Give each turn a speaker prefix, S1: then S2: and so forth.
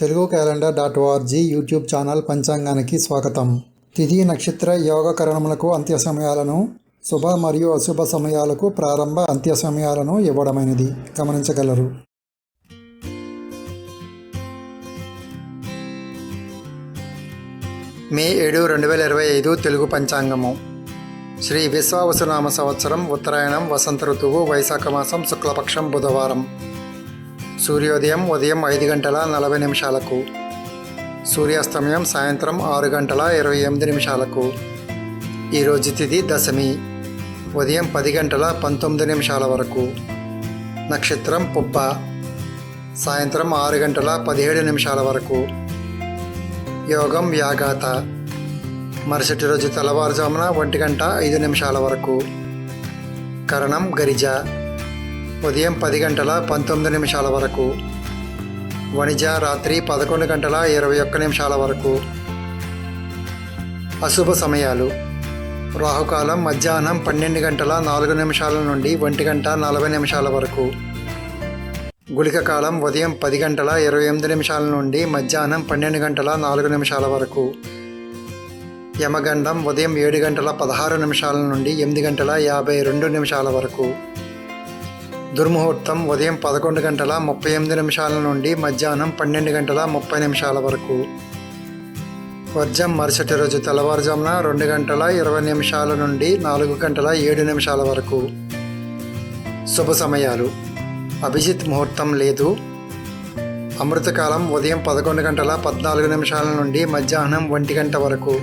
S1: Telugu calendar dot org YouTube channel పంచాంగానికి స్వాగతం. తిథి నక్షత్ర యోగ కరణములకు అంత్య సమయాలను శుభ మరియు అశుభ సమయాలకు ప్రారంభ అంత్య సమయాలను ఇవ్వడమైనది. గమనించగలరు. మే ఏడు రెండు వేల ఇరవై ఐదు తెలుగు పంచాంగము. శ్రీ విశ్వావసునామ సంవత్సరం ఉత్తరాయణం వసంత ఋతువు వైశాఖ మాసం శుక్లపక్షం బుధవారం. సూర్యోదయం ఉదయం ఐదు గంటల నలభై నిమిషాలకు. సూర్యాస్తమయం సాయంత్రం ఆరు గంటల ఇరవై ఎనిమిది నిమిషాలకు. ఈరోజు తిథి దశమి. ఉదయం పది గంటల పంతొమ్మిది నిమిషాల వరకు. నక్షత్రం పుబ్బ సాయంత్రం ఆరు గంటల పదిహేడు నిమిషాల వరకు. యోగం వ్యాఘాత. మరుసటి రోజు తెల్లవారుజామున ఒంటి గంట ఐదు నిమిషాల వరకు. కరణం గరిజ. ఉదయం పది గంటల పంతొమ్మిది నిమిషాల వరకు. వణిజ రాత్రి పదకొండు గంటల ఇరవై ఒక్క నిమిషాల వరకు. అశుభ సమయాలు. రాహుకాలం మధ్యాహ్నం పన్నెండు గంటల నాలుగు నిమిషాల నుండి ఒంటి గంట నలభై నిమిషాల వరకు. గుళిక కాలం ఉదయం పది గంటల ఇరవై ఎనిమిది నిమిషాల నుండి మధ్యాహ్నం పన్నెండు గంటల నాలుగు నిమిషాల వరకు. యమగండం ఉదయం ఏడు గంటల పదహారు నిమిషాల నుండి ఎనిమిది గంటల యాభై రెండు నిమిషాల వరకు. దుర్ముహూర్తం ఉదయం పదకొండు గంటల ముప్పై ఎనిమిది నిమిషాల నుండి మధ్యాహ్నం పన్నెండు గంటల ముప్పై నిమిషాల వరకు. వర్జం మరుసటి రోజు తెల్లవారుజామున రెండు గంటల ఇరవై నిమిషాల నుండి నాలుగు గంటల ఏడు నిమిషాల వరకు. శుభ సమయాలు. అభిజిత్ ముహూర్తం లేదు. అమృతకాలం ఉదయం పదకొండు గంటల పద్నాలుగు నిమిషాల నుండి మధ్యాహ్నం ఒంటి గంట వరకు.